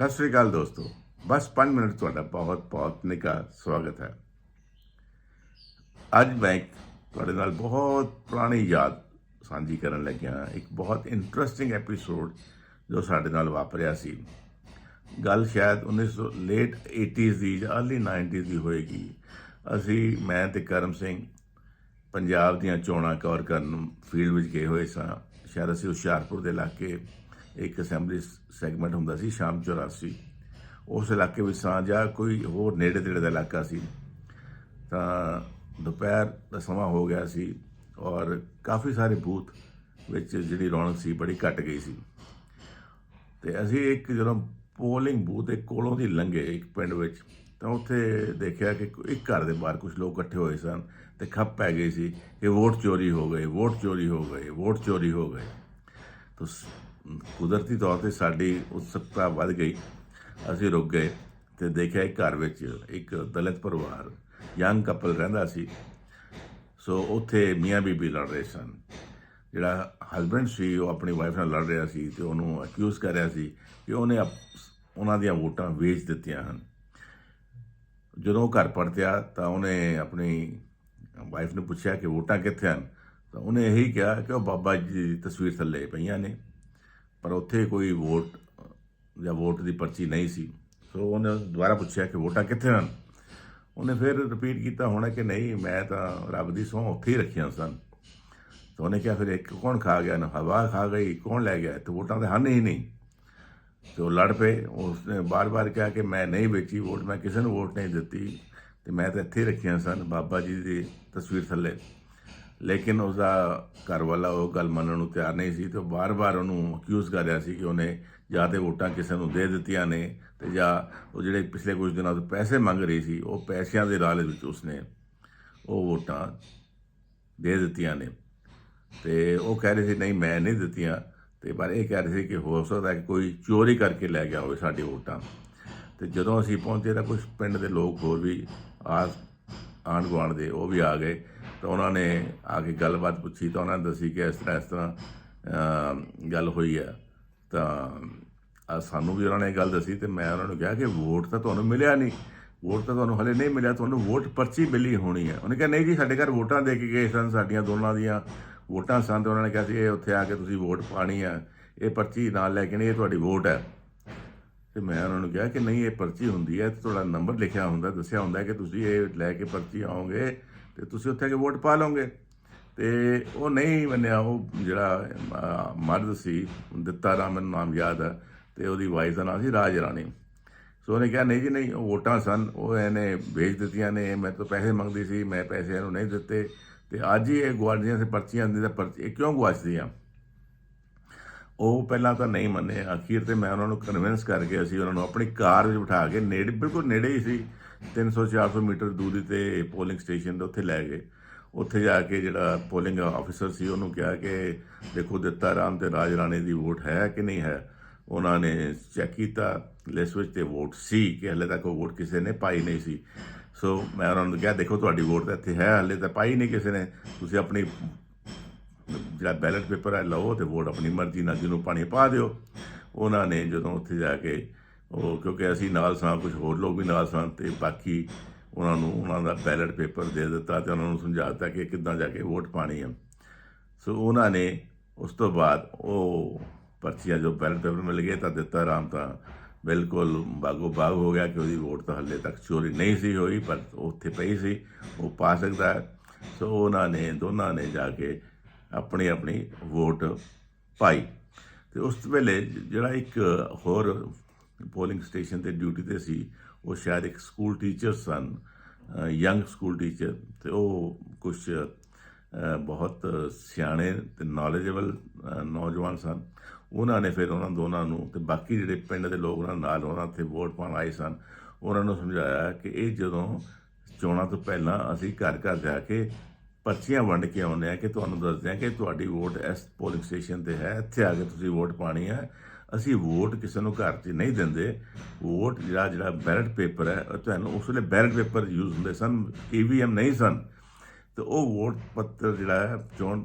ਸਤਿ ਸ੍ਰੀ ਅਕਾਲ ਦੋਸਤੋ। ਬਸ 5 ਮਿੰਟ ਤੁਹਾਡਾ ਬਹੁਤ ਬਹੁਤ ਨਿੱਘਾ ਸਵਾਗਤ ਹੈ। ਅੱਜ ਮੈਂ ਤੁਹਾਡੇ ਨਾਲ ਬਹੁਤ ਪੁਰਾਣੀ ਯਾਦ ਸਾਂਝੀ ਕਰਨ ਲੱਗਿਆ ਇੱਕ ਬਹੁਤ ਇੰਟਰਸਟਿੰਗ ਐਪੀਸੋਡ ਜੋ ਸਾਡੇ ਨਾਲ ਵਾਪਰਿਆ ਸੀ। ਗੱਲ ਸ਼ਾਇਦ 1900 ਲੇਟ 80s ਦੀ ਜਾਂ ਅਰਲੀ 90s ਦੀ ਹੋਏਗੀ। ਅਸੀਂ, ਮੈਂ ਤੇ ਕਰਮ ਸਿੰਘ ਪੰਜਾਬ ਦੀਆਂ ਚੋਣਾਂ ਕਵਰ ਕਰਨ ਫੀਲਡ ਵਿੱਚ ਗਏ ਹੋਏ ਸਾਂ। ਸ਼ਾਇਦ ਅਸੀਂ ਹੁਸ਼ਿਆਰਪੁਰ ਦੇ ਇਲਾਕੇ ਇੱਕ ਅਸੈਂਬਲੀ ਸੈਗਮੈਂਟ ਹੁੰਦਾ ਸੀ, ਸ਼ਾਮ 84 ਉਸ ਇਲਾਕੇ ਵਿੱਚ ਸਾਂ ਜਾਂ ਕੋਈ ਹੋਰ ਨੇੜੇ ਤੇੜੇ ਦਾ ਇਲਾਕਾ ਸੀ, ਤਾਂ ਦੁਪਹਿਰ ਦਾ ਸਮਾਂ ਹੋ ਗਿਆ ਸੀ ਔਰ ਕਾਫੀ ਸਾਰੇ ਬੂਥ ਵਿੱਚ ਜਿਹੜੀ ਰੌਣਕ ਸੀ, ਬੜੀ ਘਟ ਗਈ ਸੀ। ਤੇ ਅਸੀਂ ਇੱਕ ਜਦੋਂ ਪੋਲਿੰਗ ਬੂਥ ਦੇ ਕੋਲੋਂ ਦੀ ਲੰਘੇ ਇੱਕ ਪਿੰਡ ਵਿੱਚ, ਤਾਂ ਉੱਥੇ ਦੇਖਿਆ ਕਿ ਇੱਕ ਘਰ ਦੇ ਬਾਹਰ ਕੁਝ ਲੋਕ ਇਕੱਠੇ ਹੋਏ ਸਨ ਤੇ ਖੱਪ ਪੈ ਗਈ ਸੀ ਕਿ ਵੋਟ ਚੋਰੀ ਹੋ ਗਏ ਵੋਟ ਚੋਰੀ ਹੋ ਗਏ ਵੋਟ ਚੋਰੀ ਹੋ ਗਏ ਤਾਂ ਕੁਦਰਤੀ ਤੌਰ ਤੇ ਸਾਡੀ ਉਤਸੁਕਤਾ ਵੱਧ ਗਈ। ਅਸੀਂ ਰੁਕ ਗਏ ਤੇ ਦੇਖਿਆ ਇੱਕ ਘਰ ਵਿੱਚ ਇੱਕ ਦਲਿਤ ਪਰਿਵਾਰ, ਯੰਗ ਕਪਲ ਰਹਿੰਦਾ ਸੀ। ਸੋ ਉੱਥੇ ਮੀਆਂ ਬੀਬੀ ਲੜ ਰਹੇ ਸਨ। ਜਿਹੜਾ ਹਸਬੰਡ ਸੀ, ਉਹ ਆਪਣੀ ਵਾਈਫ ਨਾਲ ਲੜ ਰਿਹਾ ਸੀ ਤੇ ਉਹਨੂੰ ਅਕਿਊਜ਼ ਕਰ ਰਿਹਾ ਸੀ ਕਿ ਉਹਨੇ ਆਪ- ਉਹਨਾਂ ਦੀਆਂ ਵੋਟਾਂ ਵੇਚ ਦਿੱਤੀਆਂ ਹਨ। ਜਦੋਂ ਉਹ ਘਰ ਪਰਤਿਆ ਤਾਂ ਉਹਨੇ ਆਪਣੀ ਵਾਈਫ ਨੂੰ ਪੁੱਛਿਆ ਕਿ ਵੋਟਾਂ ਕਿੱਥੇ ਹਨ? ਤਾਂ ਉਹਨੇ ਇਹੀ ਕਿਹਾ ਕਿ ਉਹ ਬਾਬਾ ਜੀ ਦੀ ਤਸਵੀਰ ਥੱਲੇ ਪਈਆਂ ਨੇ। ਪਰ ਉੱਥੇ ਕੋਈ ਵੋਟ, ਜਾਂ ਵੋਟ ਦੀ ਪਰਚੀ ਨਹੀਂ ਸੀ। ਸੋ ਉਹਨੇ ਦੁਬਾਰਾ ਪੁੱਛਿਆ ਕਿ ਵੋਟਾਂ ਕਿੱਥੇ ਹਨ? ਉਹਨੇ ਫਿਰ ਰਿਪੀਟ ਕੀਤਾ, ਹੋਣਾ ਕਿ ਨਹੀਂ? ਮੈਂ ਤਾਂ ਰੱਬ ਦੀ ਸਹੁੰ ਉੱਥੇ ਹੀ ਰੱਖੀਆਂ ਸਨ। ਤਾਂ ਉਹਨੇ ਕਿਹਾ, ਫਿਰ ਇੱਕ ਕੌਣ ਖਾ ਗਿਆ? ਨਾ ਹਵਾ ਖਾ ਗਈ, ਕੌਣ ਲੈ ਗਿਆ? ਤੇ ਵੋਟਾਂ ਤਾਂ ਹਨ ਹੀ ਨਹੀਂ। ਤੇ ਉਹ ਲੜ ਪਏ। ਉਸਨੇ ਬਾਰ-ਬਾਰ ਕਿਹਾ ਕਿ ਮੈਂ ਨਹੀਂ ਵੇਚੀ ਵੋਟ, ਮੈਂ ਕਿਸੇ ਨੂੰ ਵੋਟ ਨਹੀਂ ਦਿੱਤੀ, ਤੇ ਮੈਂ ਤਾਂ ਇੱਥੇ ਹੀ ਰੱਖੀਆਂ ਸਨ। ਬਾਬਾ ਜੀ ਦੀ ਤਸਵੀਰ ਥੱਲੇ। ਲੇਕਿਨ ਉਸਦਾ ਘਰ ਵਾਲਾ ਉਹ ਗੱਲ ਮੰਨਣ ਨੂੰ ਤਿਆਰ ਨਹੀਂ ਸੀ ਤੇ ਉਹ ਬਾਰ-ਬਾਰ ਉਹਨੂੰ ਅਕਿਊਜ਼ ਕਰ ਰਿਹਾ ਸੀ ਕਿ ਉਹਨੇ ਜਾਂ ਤੇ ਵੋਟਾਂ ਕਿਸੇ ਨੂੰ ਦੇ ਦਿੱਤੀਆਂ ਨੇ ਤੇ ਜਾਂ ਉਹ ਜਿਹੜੇ ਪਿਛਲੇ ਕੁਝ ਦਿਨਾਂ ਤੋਂ ਪੈਸੇ ਮੰਗ ਰਹੀ ਸੀ, ਉਹ ਪੈਸਿਆਂ ਦੇ ਲਾਲਚ ਵਿੱਚ ਉਸਨੇ ਉਹ ਵੋਟਾਂ ਦੇ ਦਿੱਤੀਆਂ ਨੇ। ਤੇ ਉਹ ਕਹਿ ਰਹੇ ਸੀ, ਨਹੀਂ, ਮੈਂ ਨਹੀਂ ਦਿੱਤੀਆਂ। ਤੇ ਪਰ ਇਹ ਕਹਿ ਰਹੇ ਸੀ ਕਿ ਹੋ ਸਕਦਾ ਕਿ ਕੋਈ ਚੋਰੀ ਕਰਕੇ ਲੈ ਗਿਆ ਹੋਵੇ ਸਾਡੀ ਵੋਟਾਂ। ਤੇ ਜਦੋਂ ਅਸੀਂ ਪਹੁੰਚੇ ਤਾਂ ਕੁਝ ਪਿੰਡ ਦੇ ਲੋਕ ਹੋਰ ਵੀ ਆਸ ਆਂਢ ਗੁਆਂਢ ਦੇ ਉਹ ਵੀ ਆ ਗਏ। ਤਾਂ ਉਹਨਾਂ ਨੇ ਆ ਕੇ ਗੱਲਬਾਤ ਪੁੱਛੀ ਤਾਂ ਉਹਨਾਂ ਨੇ ਦੱਸੀ ਕਿ ਇਸ ਤਰ੍ਹਾਂ ਇਸ ਤਰ੍ਹਾਂ ਗੱਲ ਹੋਈ ਹੈ। ਤਾਂ ਸਾਨੂੰ ਵੀ ਉਹਨਾਂ ਨੇ ਇਹ ਗੱਲ ਦੱਸੀ ਤੇ ਮੈਂ ਉਹਨਾਂ ਨੂੰ ਕਿਹਾ ਕਿ ਵੋਟ ਤਾਂ ਤੁਹਾਨੂੰ ਮਿਲਿਆ ਨਹੀਂ। ਵੋਟ ਤਾਂ ਤੁਹਾਨੂੰ ਹਲੇ ਨਹੀਂ ਮਿਲਿਆ, ਤੁਹਾਨੂੰ ਵੋਟ ਪਰਚੀ ਮਿਲੀ ਹੋਣੀ ਹੈ। ਉਹਨੇ ਕਿਹਾ, ਨਹੀਂ ਜੀ, ਸਾਡੇ ਘਰ ਵੋਟਾਂ ਦੇ ਕੇ ਗਏ ਸਨ, ਸਾਡੀਆਂ ਦੋਨਾਂ ਦੀਆਂ ਵੋਟਾਂ ਸਨ। ਤੇ ਉਹਨਾਂ ਨੇ ਕਿਹਾ ਸੀ ਇਹ ਉੱਥੇ ਆ ਕੇ ਤੁਸੀਂ ਵੋਟ ਪਾਣੀ ਹੈ। ਇਹ ਪਰਚੀ ਨਾਲ ਲੈ ਕੇ ਨਹੀਂ, ਇਹ ਤੁਹਾਡੀ ਵੋਟ ਹੈ। ਤੇ ਮੈਂ ਉਹਨਾਂ ਨੂੰ ਕਿਹਾ ਕਿ ਨਹੀਂ, ਇਹ ਪਰਚੀ ਹੁੰਦੀ ਹੈ ਤੇ ਤੁਹਾਡਾ ਨੰਬਰ ਲਿਖਿਆ ਹੁੰਦਾ, ਦੱਸਿਆ ਹੁੰਦਾ ਕਿ ਤੁਸੀਂ ਇਹ ਲੈ ਕੇ ਪਰਚੀ ਆਓਗੇ ਤੇ ਤੁਸੀਂ ਉੱਥੇ ਆ ਕੇ ਵੋਟ ਪਾ ਲਓਗੇ। ਤੇ ਉਹ ਨਹੀਂ ਮੰਨਿਆ, ਉਹ ਜਿਹੜਾ ਮਰਦ ਸੀ, ਦਿੱਤਾ ਰਾਮ, ਮੈਨੂੰ ਨਾਮ ਯਾਦ ਹੈ ਤੇ ਉਹਦੀ ਵਾਈਫ ਦਾ ਨਾਮ ਸੀ ਰਾਜ ਰਾਣੀ। ਸੋ ਉਹਨੇ ਕਿਹਾ, ਨਹੀਂ ਜੀ, ਨਹੀਂ, ਉਹ ਵੋਟਾਂ ਸਨ, ਉਹ ਇਹਨੇ ਵੇਚ ਦਿੱਤੀਆਂ ਨੇ, ਮੈਂ ਤਾਂ ਪੈਸੇ ਮੰਗਦੀ ਸੀ, ਮੈਂ ਪੈਸੇ ਇਹਨੂੰ ਨਹੀਂ ਦਿੱਤੇ। ਤੇ ਅੱਜ ਹੀ ਇਹ ਗੁਆਂਢੀਆਂ ਸੇ ਪਰਚੀਆਂ ਦਿੰਦੇ ਤਾਂ ਪਰਚੀ, ਇਹ ਕਿਉਂ ਗਵਾਚਦੀਆਂ ਉਹ ਪਹਿਲਾਂ ਤਾਂ ਨਹੀਂ ਮੰਨੇ। ਅਖੀਰ ਤੇ ਮੈਂ ਉਹਨਾਂ ਨੂੰ ਕਨਵਿੰਸ ਕਰਕੇ ਅਸੀਂ ਉਹਨਾਂ ਨੂੰ ਆਪਣੀ ਕਾਰ ਵਿੱਚ ਬਿਠਾ ਕੇ ਨੇੜੇ, ਬਿਲਕੁਲ ਨੇੜੇ ਹੀ ਸੀ। 300 400 ਮੀਟਰ ਦੂਰੀ ਤੇ ਪੋਲਿੰਗ ਸਟੇਸ਼ਨ ਦੇ ਉੱਥੇ ਲੈ ਗਏ। ਉੱਥੇ ਜਾ ਕੇ ਜਿਹੜਾ ਪੋਲਿੰਗ ਆਫੀਸਰ ਸੀ, ਉਹਨੂੰ ਕਿਹਾ ਕਿ ਦੇਖੋ ਦਿੱਤਾ ਰਾਮ ਤੇ ਰਾਜ ਰਾਣੇ ਦੀ ਵੋਟ ਹੈ ਕਿ ਨਹੀਂ ਹੈ। ਉਹਨਾਂ ਨੇ ਚੈੱਕ ਕੀਤਾ, ਲਿਸਟ ਵਿੱਚ ਤੇ ਵੋਟ ਸੀ ਕਿ ਹਲੇ ਤੱਕ ਉਹ ਵੋਟ ਕਿਸੇ ਨੇ ਪਾਈ ਨਹੀਂ ਸੀ। ਸੋ ਮੈਂ ਉਹਨਾਂ ਨੂੰ ਕਿਹਾ, ਦੇਖੋ ਤੁਹਾਡੀ ਵੋਟ ਤਾਂ ਇੱਥੇ ਹੈ, ਹਲੇ ਤਾਂ ਪਾਈ ਨਹੀਂ ਕਿਸੇ ਨੇ। ਤੁਸੀਂ ਆਪਣੀ ਜਿਹੜਾ ਬੈਲਟ ਪੇਪਰ ਹੈ, ਲਓ ਤੇ ਵੋਟ ਆਪਣੀ ਮਰਜ਼ੀ ਨਾਲ ਜਿਹਨੂੰ ਪਾਣੀ ਪਾ ਦਿਓ। ਉਹਨਾਂ ਨੇ ਜਦੋਂ ਉੱਥੇ ਜਾ ਕੇ ਉਹ ਕਿਉਂਕਿ ਅਸੀਂ ਨਾਲ ਸਾਂ ਕੁਝ ਹੋਰ ਲੋਕ ਵੀ ਨਾਲ ਸਾਂ ਤੇ ਬਾਕੀ ਉਹਨਾਂ ਨੂੰ, ਉਹਨਾਂ ਦਾ ਬੈਲਟ ਪੇਪਰ ਦੇ ਦਿੱਤਾ ਤੇ ਉਹਨਾਂ ਨੂੰ ਸਮਝਾਤਾ ਕਿ ਕਿੱਦਾਂ ਜਾ ਕੇ ਵੋਟ ਪਾਣੀ ਹੈ ਸੋ ਉਹਨਾਂ ਨੇ ਉਸ ਤੋਂ ਬਾਅਦ ਉਹ ਪਰਚੀਆਂ ਜੋ ਬੈਲਟ ਪੇਪਰ ਮਿਲ ਗਏ ਤਾਂ ਦਿੱਤਾ ਰਾਮ ਤਾਂ ਬਿਲਕੁਲ ਬਾਗੋ ਬਾਗ ਹੋ ਗਿਆ ਕਿ ਉਹਦੀ ਵੋਟ ਤਾਂ ਹੱਲੇ ਤੱਕ ਚੋਰੀ ਨਹੀਂ ਸੀ ਹੋਈ, ਪਰ ਉੱਥੇ ਪਈ ਸੀ, ਉਹ ਪਾ ਸਕਦਾ ਹੈ। ਸੋ ਉਹਨਾਂ ਨੇ, ਦੋਨਾਂ ਨੇ ਜਾ ਕੇ ਆਪਣੀ ਆਪਣੀ ਵੋਟ ਪਾਈ। ਤੇ ਉਸ ਵੇਲੇ ਜਿਹੜਾ ਇੱਕ ਹੋਰ ਪੋਲਿੰਗ ਸਟੇਸ਼ਨ ਤੇ ਡਿਊਟੀ ਤੇ ਸੀ। ਉਹ ਸ਼ਾਇਦ ਇੱਕ ਸਕੂਲ ਟੀਚਰ ਸਨ ਯੰਗ ਸਕੂਲ ਟੀਚਰ ਤੇ ਉਹ ਕੁਝ ਬਹੁਤ ਸਿਆਣੇ ਤੇ ਨੌਲੇਜੇਬਲ ਨੌਜਵਾਨ ਸਨ। ਉਹਨਾਂ ਨੇ ਫਿਰ ਉਹਨਾਂ ਦੋਨਾਂ ਨੂੰ ਤੇ ਬਾਕੀ ਜਿਹੜੇ ਪਿੰਡ ਦੇ ਲੋਕ ਉਹਨਾਂ ਨਾਲ ਉਹਨਾਂ ਤੇ ਵੋਟ ਪਾਉਣ ਆਏ ਸਨ, ਉਹਨਾਂ ਨੂੰ ਸਮਝਾਇਆ ਕਿ ਇਹ ਜਦੋਂ ਚੋਣਾਂ ਤੋਂ ਪਹਿਲਾਂ ਅਸੀਂ ਘਰ ਘਰ ਜਾ ਕੇ ਪਰਚੀਆਂ ਵੰਡ ਕੇ ਆਉਂਦੇ ਆ ਕਿ ਤੁਹਾਨੂੰ ਦੱਸਦੇ ਆ ਕਿ ਤੁਹਾਡੀ ਵੋਟ ਇਸ ਪੋਲਿੰਗ ਸਟੇਸ਼ਨ ਤੇ ਹੈ, ਇੱਥੇ ਆ ਕੇ ਤੁਸੀਂ ਵੋਟ ਪਾਣੀ ਹੈ। ਅਸੀਂ ਵੋਟ ਕਿਸੇ ਨੂੰ ਘਰ 'ਚ ਨਹੀਂ ਦਿੰਦੇ। ਵੋਟ ਜਿਹੜਾ ਜਿਹੜਾ ਬੈਲਟ ਪੇਪਰ ਹੈ, ਉਹ ਤੁਹਾਨੂੰ ਉਸ ਵੇਲੇ ਬੈਲਟ ਪੇਪਰ ਯੂਜ਼ ਹੁੰਦੇ ਸਨ ਈਵੀਐਮ ਨਹੀਂ ਸਨ। ਤੇ ਉਹ ਵੋਟ ਪੱਤਰ ਜਿਹੜਾ ਹੈ, ਚੋਣ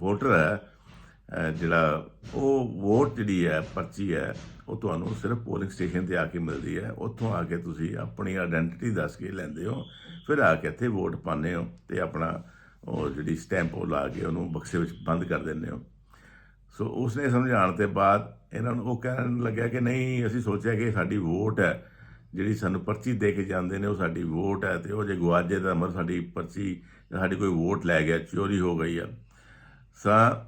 ਵੋਟਰ ਹੈ ਜਿਹੜਾ ਉਹ ਵੋਟ ਜਿਹੜੀ ਹੈ, ਪਰਚੀ ਹੈ, ਉਹ ਤੁਹਾਨੂੰ ਸਿਰਫ ਪੋਲਿੰਗ ਸਟੇਸ਼ਨ ਤੇ ਆ ਕੇ ਮਿਲਦੀ ਹੈ। ਉੱਥੋਂ ਆ ਕੇ ਤੁਸੀਂ ਆਪਣੀ ਆਇਡੈਂਟੀਟੀ ਦੱਸ ਕੇ ਲੈਂਦੇ ਹੋ, ਫਿਰ ਆ ਕੇ ਇੱਥੇ ਵੋਟ ਪਾਉਂਦੇ ਹੋ ਤੇ ਆਪਣਾ ਉਹ ਜਿਹੜੀ ਸਟੈਂਪ ਉਹ ਲਾ ਕੇ ਉਹਨੂੰ ਬਕਸੇ ਵਿੱਚ ਬੰਦ ਕਰ ਦਿੰਦੇ ਹੋ। ਸੋ ਉਸਨੇ ਸਮਝਾਉਣ ਤੇ ਬਾਅਦ ਇਹਨਾਂ ਨੂੰ ਉਹ ਕਹਿਣ ਲੱਗਿਆ ਕਿ ਨਹੀਂ, ਅਸੀਂ ਸੋਚਿਆ ਕਿ ਸਾਡੀ ਵੋਟ ਹੈ। ਜਿਹੜੀ ਸਾਨੂੰ ਪਰਚੀ ਦੇ ਕੇ ਜਾਂਦੇ ਨੇ, ਉਹ ਸਾਡੀ ਵੋਟ ਹੈ ਤੇ ਉਹ ਜੇ ਗਵਾਜੇ ਦਾ ਮਰ ਸਾਡੀ ਪਰਚੀ ਜਾਂ ਸਾਡੀ ਕੋਈ ਵੋਟ ਲੈ ਗਿਆ, ਚੋਰੀ ਹੋ ਗਈ ਆ। ਸਾ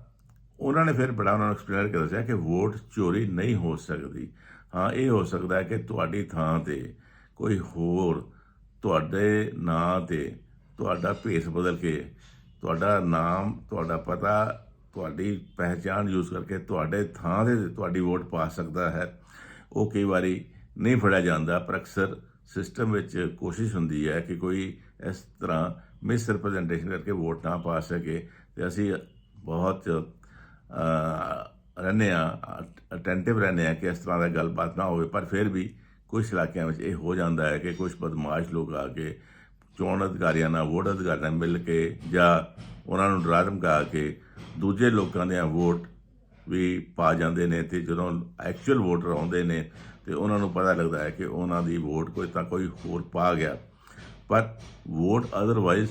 ਉਹਨਾਂ ਨੇ ਫਿਰ ਬੜਾ ਉਹਨਾਂ ਨੂੰ ਐਕਸਪਲੇਨ ਕਰ ਦੱਸਿਆ ਕਿ ਵੋਟ ਚੋਰੀ ਨਹੀਂ ਹੋ ਸਕਦੀ। ਹਾਂ, ਇਹ ਹੋ ਸਕਦਾ ਹੈ ਕਿ ਤੁਹਾਡੀ ਥਾਂ ਤੇ ਕੋਈ ਹੋਰ ਤੁਹਾਡੇ ਨਾਂ ਤੇ ਤੁਹਾਡਾ ਭੇਸ ਬਦਲ ਕੇ ਤੁਹਾਡਾ ਨਾਮ, ਤੁਹਾਡਾ ਪਤਾ ਤੁਹਾਡੀ ਪਹਿਚਾਣ ਯੂਜ਼ ਕਰਕੇ ਤੁਹਾਡੇ ਥਾਂ ਤੇ ਤੁਹਾਡੀ ਵੋਟ ਪਾ ਸਕਦਾ ਹੈ। ਉਹ ਕਈ ਵਾਰੀ ਨਹੀਂ ਫੜਿਆ ਜਾਂਦਾ, ਪਰ ਅਕਸਰ ਸਿਸਟਮ ਵਿੱਚ ਕੋਸ਼ਿਸ਼ ਹੁੰਦੀ ਹੈ ਕਿ ਕੋਈ ਇਸ ਤਰ੍ਹਾਂ ਮਿਸ ਰਿਪਰੈਜ਼ੈਂਟੇਸ਼ਨ ਕਰਕੇ ਵੋਟ ਨਾ ਪਾ ਸਕੇ। ਤੇ ਅਸੀਂ ਬਹੁਤ ਰਹਿੰਦੇ ਆ ਅਟੈਂਟਿਵ ਰਹਿੰਦੇ ਆ ਕਿ ਇਸ ਤਰ੍ਹਾਂ ਦਾ ਗੱਲਬਾਤ ਨਾ ਹੋਵੇ। ਪਰ ਫਿਰ ਵੀ ਕੁਝ ਇਲਾਕਿਆਂ ਵਿੱਚ ਇਹ ਹੋ ਜਾਂਦਾ ਹੈ ਕਿ ਕੁਝ ਬਦਮਾਸ਼ ਲੋਕ ਆ ਕੇ ਚੋਣ ਅਧਿਕਾਰੀਆਂ ਨਾਲ ਵੋਟ ਅਧਿਕਾਰੀਆਂ ਨਾਲ ਮਿਲ ਕੇ ਜਾਂ ਉਹਨਾਂ ਨੂੰ ਡਰਾ ਧਮਕਾ ਕੇ ਦੂਜੇ ਲੋਕਾਂ ਦੇ ਵੋਟ ਵੀ ਪਾ ਜਾਂਦੇ ਨੇ ਤੇ ਜਦੋਂ ਐਕਚੁਅਲ ਵੋਟਰ ਆਉਂਦੇ ਨੇ ਤੇ ਉਹਨਾਂ ਨੂੰ ਪਤਾ ਲੱਗਦਾ ਹੈ ਕਿ ਉਹਨਾਂ ਦੀ ਵੋਟ ਕੋਈ ਤਾਂ ਕੋਈ ਹੋਰ ਪਾ ਗਿਆ। ਪਰ ਵੋਟ ਅਦਰਵਾਈਜ਼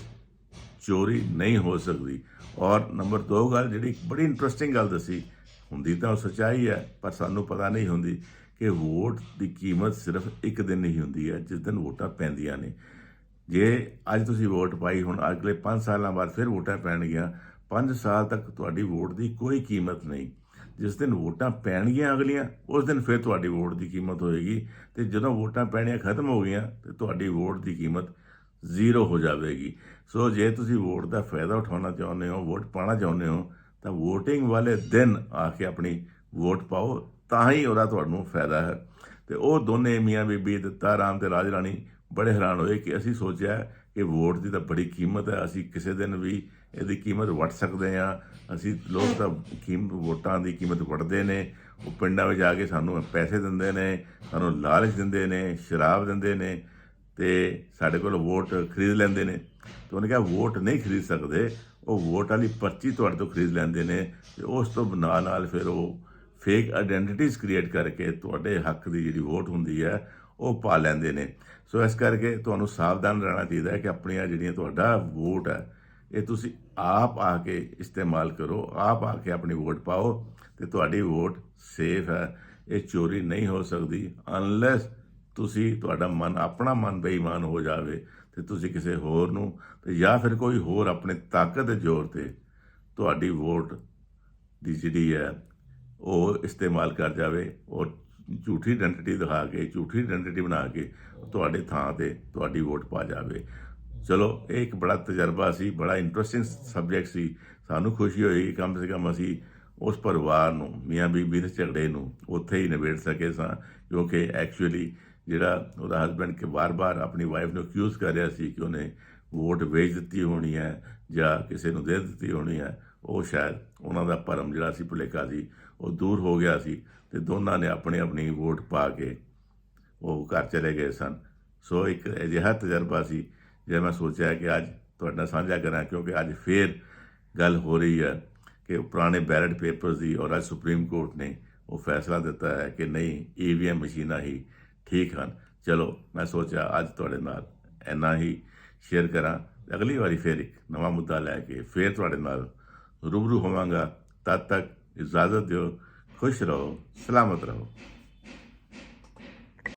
ਚੋਰੀ ਨਹੀਂ ਹੋ ਸਕਦੀ। ਔਰ ਨੰਬਰ 2 ਗੱਲ ਜਿਹੜੀ ਬੜੀ ਇੰਟਰਸਟਿੰਗ ਗੱਲ ਦੱਸੀ, ਹੁੰਦੀ ਤਾਂ ਉਹ ਸੱਚਾਈ ਹੈ, ਪਰ ਸਾਨੂੰ ਪਤਾ ਨਹੀਂ ਹੁੰਦੀ ਕਿ ਵੋਟ ਦੀ ਕੀਮਤ ਸਿਰਫ ਇੱਕ ਦਿਨ ਨਹੀਂ ਹੁੰਦੀ ਹੈ, ਜਿਸ ਦਿਨ ਵੋਟਾਂ ਪੈਂਦੀਆਂ ਨੇ। ਜੇ ਅੱਜ ਤੁਸੀਂ ਵੋਟ ਪਾਈ, ਹੁਣ ਅਗਲੇ 5 ਸਾਲਾਂ ਬਾਅਦ ਫਿਰ ਵੋਟਾਂ ਪੈਣਗੀਆਂ 5 ਸਾਲ ਤੱਕ ਤੁਹਾਡੀ ਵੋਟ ਦੀ ਕੋਈ ਕੀਮਤ ਨਹੀਂ। ਜਿਸ ਦਿਨ ਵੋਟਾਂ ਪੈਣਗੀਆਂ ਅਗਲੀਆਂ, ਉਸ ਦਿਨ ਫਿਰ ਤੁਹਾਡੀ ਵੋਟ ਦੀ ਕੀਮਤ ਹੋਏਗੀ ਤੇ ਜਦੋਂ ਵੋਟਾਂ ਪੈਣੀਆਂ ਖਤਮ ਹੋ ਗਈਆਂ, ਤੇ ਤੁਹਾਡੀ ਵੋਟ ਦੀ ਕੀਮਤ ਜ਼ੀਰੋ ਹੋ ਜਾਵੇਗੀ। ਸੋ ਜੇ ਤੁਸੀਂ ਵੋਟ ਦਾ ਫਾਇਦਾ ਉਠਾਉਣਾ ਚਾਹੁੰਦੇ ਹੋ, ਵੋਟ ਪਾਣਾ ਚਾਹੁੰਦੇ ਹੋ, ਤਾਂ VOTING ਵਾਲੇ ਦਿਨ ਆ ਕੇ ਆਪਣੀ ਵੋਟ ਪਾਓ, ਤਾਂ ਹੀ ਉਹਦਾ ਤੁਹਾਨੂੰ ਫਾਇਦਾ ਹੈ। ਤੇ ਉਹ ਦੋਨੇ ਮੀਆਂ ਬੀਬੀ ਦਿੱਤਾ ਰਾਮ ਤੇ ਰਾਜ ਰਾਣੀ ਬੜੇ ਹੈਰਾਨ ਹੋਏ ਕਿ ਅਸੀਂ ਸੋਚਿਆ ਕਿ ਵੋਟ ਦੀ ਤਾਂ ਬੜੀ ਕੀਮਤ ਹੈ, ਅਸੀਂ ਕਿਸੇ ਦਿਨ ਵੀ ਇਹਦੀ ਕੀਮਤ ਵਟ ਸਕਦੇ ਹਾਂ। ਅਸੀਂ ਲੋਕ ਤਾਂ ਕੀਮਤ ਵੋਟਾਂ ਦੀ ਕੀਮਤ ਵਟਦੇ ਨੇ, ਉਹ ਪਿੰਡਾਂ ਵਿੱਚ ਜਾ ਕੇ ਸਾਨੂੰ ਪੈਸੇ ਦਿੰਦੇ ਨੇ, ਸਾਨੂੰ ਲਾਲਚ ਦਿੰਦੇ ਨੇ, ਸ਼ਰਾਬ ਦਿੰਦੇ ਨੇ ਤੇ ਸਾਡੇ ਕੋਲ ਵੋਟ ਖਰੀਦ ਲੈਂਦੇ ਨੇ। ਤੇ ਉਹਨੇ ਕਿਹਾ, ਵੋਟ ਨਹੀਂ ਖਰੀਦ ਸਕਦੇ, ਉਹ ਵੋਟ ਵਾਲੀ ਪਰਚੀ ਤੁਹਾਡੇ ਤੋਂ ਖਰੀਦ ਲੈਂਦੇ ਨੇ ਤੇ ਉਸ ਤੋਂ ਨਾਲ ਨਾਲ ਫਿਰ ਉਹ ਫੇਕ ਆਇਡੈਂਟੀਟੀਜ਼ ਕ੍ਰੀਏਟ ਕਰਕੇ ਤੁਹਾਡੇ ਹੱਕ ਦੀ ਜਿਹੜੀ ਵੋਟ ਹੁੰਦੀ ਹੈ ਉਹ ਪਾ ਲੈਂਦੇ ਨੇ। ਸੋ ਇਸ ਕਰਕੇ ਤੁਹਾਨੂੰ ਸਾਵਧਾਨ ਰਹਿਣਾ ਚਾਹੀਦਾ ਹੈ ਕਿ ਆਪਣੀਆਂ ਜਿਹੜੀਆਂ ਤੁਹਾਡਾ ਵੋਟ ਹੈ, ਇਹ ਤੁਸੀਂ ਆਪ ਆ ਕੇ ਇਸਤੇਮਾਲ ਕਰੋ, ਆਪ ਆ ਕੇ ਆਪਣੀ ਵੋਟ ਪਾਓ ਤੇ ਤੁਹਾਡੀ ਵੋਟ ਸੇਫ ਹੈ। ਇਹ ਚੋਰੀ ਨਹੀਂ ਹੋ ਸਕਦੀ ਅਨਲੈਸ ਤੁਸੀਂ ਤੁਹਾਡਾ ਮਨ, ਆਪਣਾ ਮਨ ਬੇਈਮਾਨ ਹੋ ਜਾਵੇ ਤੇ ਤੁਸੀਂ ਕਿਸੇ ਹੋਰ ਨੂੰ ਤੇ ਜਾਂ ਫਿਰ ਕੋਈ ਹੋਰ ਆਪਣੇ ਤਾਕਤ ਦੇ ਜ਼ੋਰ ਤੇ ਤੁਹਾਡੀ ਵੋਟ ਦੀ ਜਿਹੜੀ ਹੈ, ਉਹ ਇਸਤੇਮਾਲ ਕਰ ਜਾਵੇ ਔਰ ਝੂਠੀ ਆਇਡੈਂਟੀਟੀ ਦਿਖਾ ਕੇ, ਝੂਠੀ ਆਇਡੈਂਟੀਟੀ ਬਣਾ ਕੇ ਤੁਹਾਡੇ ਥਾਂ ਤੇ ਤੁਹਾਡੀ ਵੋਟ ਪਾ ਜਾਵੇ। ਚਲੋ, ਇਹ ਇੱਕ ਬੜਾ ਤਜਰਬਾ ਸੀ, ਬੜਾ ਇੰਟਰਸਟਿੰਗ ਸਬਜੈਕਟ ਸੀ। ਸਾਨੂੰ ਖੁਸ਼ੀ ਹੋਈ ਕਿ ਕਮ ਸੇ ਕਮ ਅਸੀਂ ਉਸ ਪਰਿਵਾਰ ਨੂੰ, ਮੀਆਂ ਬੀਬੀ ਦੇ ਝਗੜੇ ਨੂੰ ਉੱਥੇ ਹੀ ਨਿਬੇੜ ਸਕੇ ਸਾਂ ਕਿਉਂਕਿ ਐਕਚੁਅਲੀ ਜਿਹੜਾ ਉਹਦਾ ਹਸਬੰਡ ਕਿ ਵਾਰ-ਵਾਰ ਆਪਣੀ ਵਾਈਫ ਨੂੰ ਅਕਿਊਜ਼ ਕਰ ਰਿਹਾ ਸੀ ਕਿ ਉਹਨੇ ਵੋਟ ਵੇਚ ਦਿੱਤੀ ਹੋਣੀ ਹੈ ਜਾਂ ਕਿਸੇ ਨੂੰ ਦੇ ਦਿੱਤੀ ਹੋਣੀ ਹੈ, ਉਹ ਸ਼ਾਇਦ ਉਹਨਾਂ ਦਾ ਭਰਮ ਜਿਹੜਾ ਸੀ ਭੁਲੇਖਾ ਸੀ ਉਹ ਦੂਰ ਹੋ ਗਿਆ ਸੀ ਤੇ ਦੋਨਾਂ ਨੇ ਆਪਣੀ ਆਪਣੀ ਵੋਟ ਪਾ ਕੇ ਉਹ ਘਰ ਚਲੇ ਗਏ ਸਨ। ਸੋ ਇੱਕ ਅਜਿਹਾ ਤਜਰਬਾ ਸੀ ਜੇ ਮੈਂ ਸੋਚਿਆ ਕਿ ਅੱਜ ਤੁਹਾਡੇ ਨਾਲ ਸਾਂਝਾ ਕਰਾਂ, ਕਿਉਂਕਿ ਅੱਜ ਫੇਰ ਗੱਲ ਹੋ ਰਹੀ ਹੈ ਕਿ ਪੁਰਾਣੇ ਬੈਲਟ ਪੇਪਰਸ ਦੀ ਔਰ ਅੱਜ ਸੁਪਰੀਮ ਕੋਰਟ ਨੇ ਉਹ ਫੈਸਲਾ ਦਿੱਤਾ ਹੈ ਕਿ ਨਹੀਂ ਈਵੀਐਮ ਮਸ਼ੀਨਾਂ ਹੀ ਠੀਕ ਹਨ। ਚਲੋ, ਮੈਂ ਸੋਚਿਆ ਅੱਜ ਤੁਹਾਡੇ ਨਾਲ ਇੰਨਾ ਹੀ ਸ਼ੇਅਰ ਕਰਾਂ। ਅਗਲੀ ਵਾਰੀ ਫੇਰ ਇੱਕ ਨਵਾਂ ਮੁੱਦਾ ਲੈ ਕੇ ਫੇਰ ਤੁਹਾਡੇ ਨਾਲ ਰੂਬਰੂ ਹੋਵਾਂਗਾ। ਤਦ ਤੱਕ ਇਜਾਜ਼ਤ ਦਿਓ ਖੁਸ਼ ਰਹੋ ਸਲਾਮਤ ਰਹੋ।